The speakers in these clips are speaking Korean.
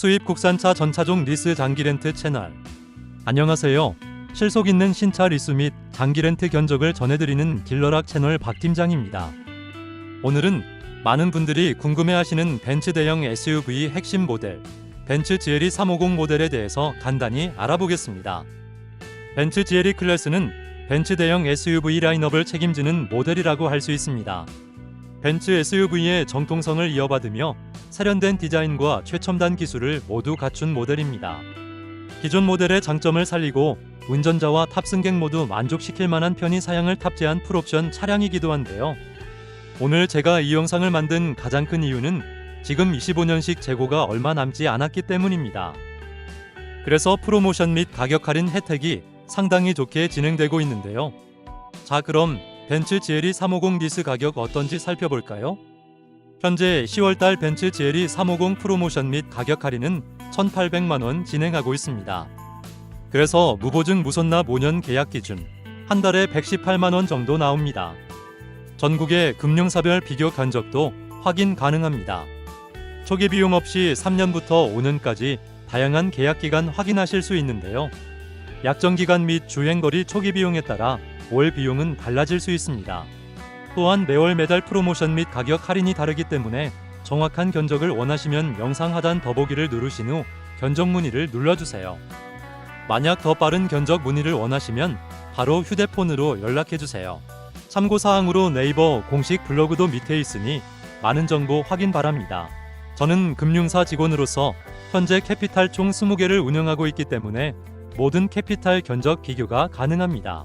수입 국산차 전차종 리스 장기 렌트 채널. 안녕하세요. 실속 있는 신차 리스 및 장기 렌트 견적을 전해드리는 딜러락 채널 박 팀장입니다. 오늘은 많은 분들이 궁금해하시는 벤츠 대형 SUV 핵심 모델 벤츠 GLE 350 모델에 대해서 간단히 알아보겠습니다. 벤츠 GLE 클래스는 벤츠 대형 SUV 라인업을 책임지는 모델이라고 할 수 있습니다. 벤츠 SUV의 정통성을 이어받으며 세련된 디자인과 최첨단 기술을 모두 갖춘 모델입니다. 기존 모델의 장점을 살리고 운전자와 탑승객 모두 만족시킬 만한 편의 사양을 탑재한 풀옵션 차량이기도 한데요. 오늘 제가 이 영상을 만든 가장 큰 이유는 지금 25년식 재고가 얼마 남지 않았기 때문입니다. 그래서 프로모션 및 가격 할인 혜택이 상당히 좋게 진행되고 있는데요. 자, 그럼 벤츠 GLE 350 리스 가격 어떤지 살펴볼까요? 현재 10월달 벤츠 GLE 350 프로모션 및 가격 할인은 1,800만 원 진행하고 있습니다. 그래서 무보증 무손납 5년 계약 기준 한 달에 118만 원 정도 나옵니다. 전국의 금융사별 비교 견적도 확인 가능합니다. 초기 비용 없이 3년부터 5년까지 다양한 계약 기간 확인하실 수 있는데요. 약정 기간 및 주행거리 초기 비용에 따라 월 비용은 달라질 수 있습니다. 또한 매월 매달 프로모션 및 가격 할인이 다르기 때문에 정확한 견적을 원하시면 영상 하단 더보기를 누르신 후 견적 문의를 눌러주세요. 만약 더 빠른 견적 문의를 원하시면 바로 휴대폰으로 연락해주세요. 참고사항으로 네이버 공식 블로그도 밑에 있으니 많은 정보 확인 바랍니다. 저는 금융사 직원으로서 현재 캐피탈 총 20개를 운영하고 있기 때문에 모든 캐피탈 견적 비교가 가능합니다.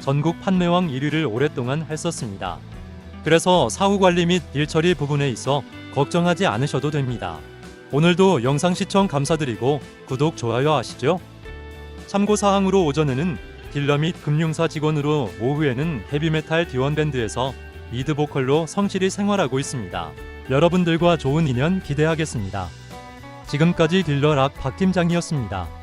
전국 판매왕 1위를 오랫동안 했었습니다. 그래서 사후 관리 및 일 처리 부분에 있어 걱정하지 않으셔도 됩니다. 오늘도 영상 시청 감사드리고 구독, 좋아요 하시죠. 참고사항으로 오전에는 딜러 및 금융사 직원으로 오후에는 헤비메탈 디원밴드에서 리드 보컬로 성실히 생활하고 있습니다. 여러분들과 좋은 인연 기대하겠습니다. 지금까지 딜러 락 박 팀장이었습니다.